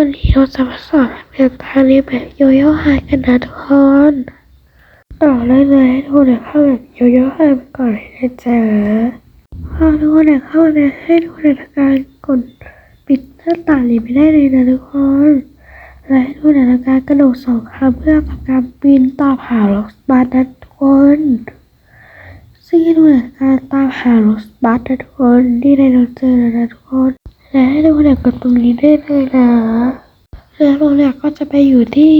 วันนี้เราจะมาสอนเรียนทางเรียนแบบโยโย่ไฮกันนะทุกคนต่อเลยเลยให้ทุกคนเข้าแบบโยโย่ไฮไปก่อนเลยนะจ๊ะพอทุกคนเข้ามาให้ทุกคนเนี่ยทำการกดปิดหน้าต่างเรียนไปได้เลยนะทุกคนและให้ทุกคนเนี่ยทำการกระโดดสองครั้งเพื่อทำการปีนตามหาล็อกบาร์นะทุกคนซึ่งให้ทุกคนเนี่ยทำการตามหาล็อกบาร์นะทุกคนที่ได้เราเจอแล้วนะทุกคน และให้ทุกคนเนี่ยกดตรงนี้ได้เลยนะแล้วเราเนี่ยก็จะไปอยู่ที่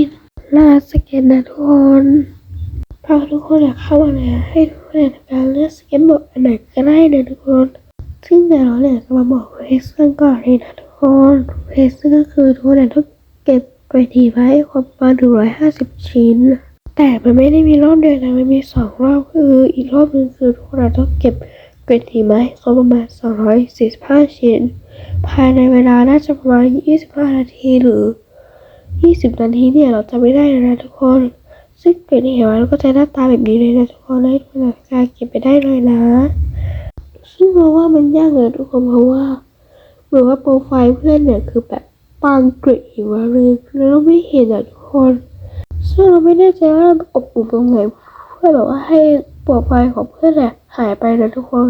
ลาสเก็ตนะทุกคนพอทุกคนเนี่ยเข้ามาเนี่ยให้ทุกคนเนี่ยทำการเลือกสเก็ตบอร์ดอันไหนก็ได้นะทุกคน ซึ่งเดี๋ยวเราเนี่ยจะมาบอกเวสก่อนเลยนะทุกคนเวสก็คือทุกคนเนี่ยต้องเก็บไปทีไว้ครบประมาณหนึ่งร้อยห้าสิบชิ้น แต่มันไม่ได้มีรอบเดียวนะมันมีสองรอบคืออีกรอบหนึงคือทุกคนเราต้องเก็บ เกรดทีไม้ครบประมาณ 245 ชิ้น ภายในเวลาน่าจะประมาณ 25 นาทีหรือ 20 นาทีเนี่ยเราจะไม่ได้เลยนะทุกคน ซึ่งเกรดที่เห็นไว้เราก็จะหน้าตาแบบนี้เลยนะทุกคนให้ทุกคนการเก็บไปได้เลยนะ ซึ่งเราว่ามันยากเลยทุกคนเพราะว่าเหมือนว่าโปรไฟล์เพื่อนเนี่ยคือแบบปังเกรดหิวะเลยแล้วเราไม่เห็นอะทุกคน ซึ่งเราไม่แน่ใจว่าเรากดปุ่มตรงไหนเพื่อแบบว่าให้ โปรไฟของเพื่อนเนี่ยหายไปนะทุกคน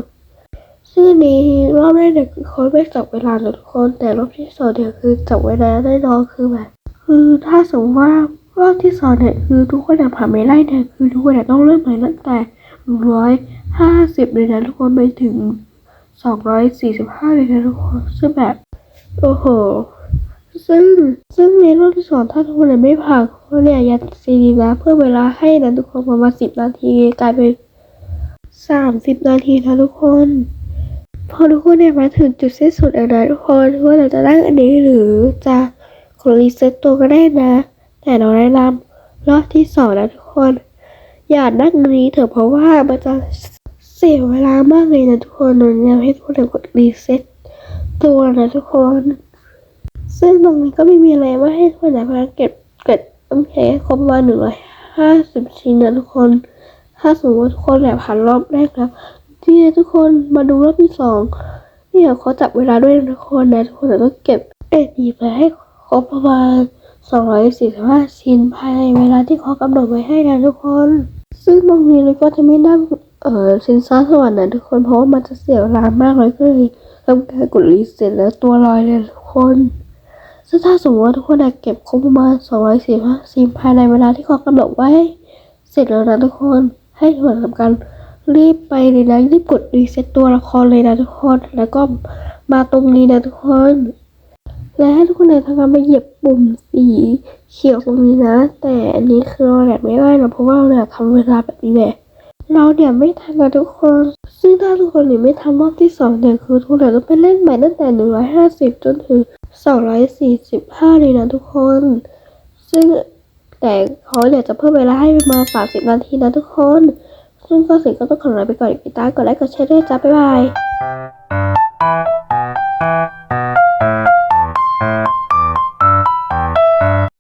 ซึ่งนนี้รอบแรกเนี่ยคือเขาไม่จับเวลานะทุกคน แต่รอบที่สองเนี่ยคือจับเวลาได้นอนคือแบบคือถ้าสมมติว่ารอบที่สองเนี่ยคือทุกคนเนี่ยผ่านไม่ได้เนี่ยคือทุกคนเนี่ยต้องเริ่มใหม่ตั้งแต่ร้อยห้าสิบเลยนะทุกคนไปถึงสองร้อยสี่สิบห้าเลยนะทุกคนซึ่งแบบโอ้โหซึ่งซึ่งในรอบที่สองถ้าทุกคนเนี่ยไม่ผ่านเขาเนี่ยยัดซีดีนะเพื่อเวลาให้นะทุกคนประมาณสิบนาทีกลายเป็น สามสิบนาทีนะทุกคน พอทุกคนเนี่ยมาถึงจุดสิ้นสุดแล้วนะทุกคนว่าเราจะนั่งอันนี้หรือจะกดรีเซ็ตตัวก็ได้นะ แต่เราแนะนำรอบที่สองนะทุกคน อย่านั่งนี้เถอะเพราะว่ามันจะเสียเวลามากเลยนะทุกคนหนูแนะนำให้ทุกคนกดรีเซ็ตตัวนะทุกคน ซึ่งตรงนี้ก็ไม่มีอะไรว่าให้ทุกคนนะพนักเก็บเก็บต้องใช้ครบประมาหนึ่งร้อยห้าสิบชิ้นนะทุกคน ถ้าสมมติทุกคนแบบผ่านรอบแรกแล้วที่ทุกคนมาดูรอบที่สองเนี่ยเขาจับเวลาด้วยนะทุกคนนะทุกคนจะต้องเก็บเอ็ดอีไปให้ครบประมาณสองร้อยสี่สิบห้าชิ้นภายในเวลาที่เขากำหนดไว้ให้นะทุกคน ซึ่งบางทีเราก็จะไม่ได้เออสินซ่าสวรรค์นะทุกคนเพราะว่ามันจะเสียเวลามากเลยก็เลยทำการกดรีเซ็ตแล้วตัวลอยเลยทุกคนซึ่งถ้าสมมติว่าทุกคนอยาเก็บครบประมาณ245ซิมภายในเวลาที่เขากำหนดไว้ เสร็จแล้วนะทุกคน ให้ทุกคนทำการรีบไปเลยนะรีบกดรีเซ็ตตัวละครเลยนะทุกคนแล้วก็มาตรงนี้นะทุกคนและให้ทุกคนเนี่ยทำการมาเหยียบปุ่มสีเขียวตรงนี้นะ แต่อันนี้คือเราแบบไม่ได้นะเพราะว่าเราเนี่ยทำเวลาแบบนี้แหละเราเนี่ยไม่ทันนะทุกคน ซึ่งถ้าทุกคนเนี่ยไม่ทำรอบที่สองเนี่ยคือทุกคนต้องไปเล่นใหม่ตั้งแต่หนึ่งร้อยห้าสิบจนถึงสองร้อยสี่สิบห้าเลยนะทุกคน ซึ่ง แต่เขาเนี่ยจะเพิ่มเวลาให้ประมาณสามสิบนาทีนะทุกคน ซึ่งก็สิ่งก็ต้องขอลาไปก่อนกีตาก่อนแล้วก็แชร์ด้วยจ้าบ๊ายบาย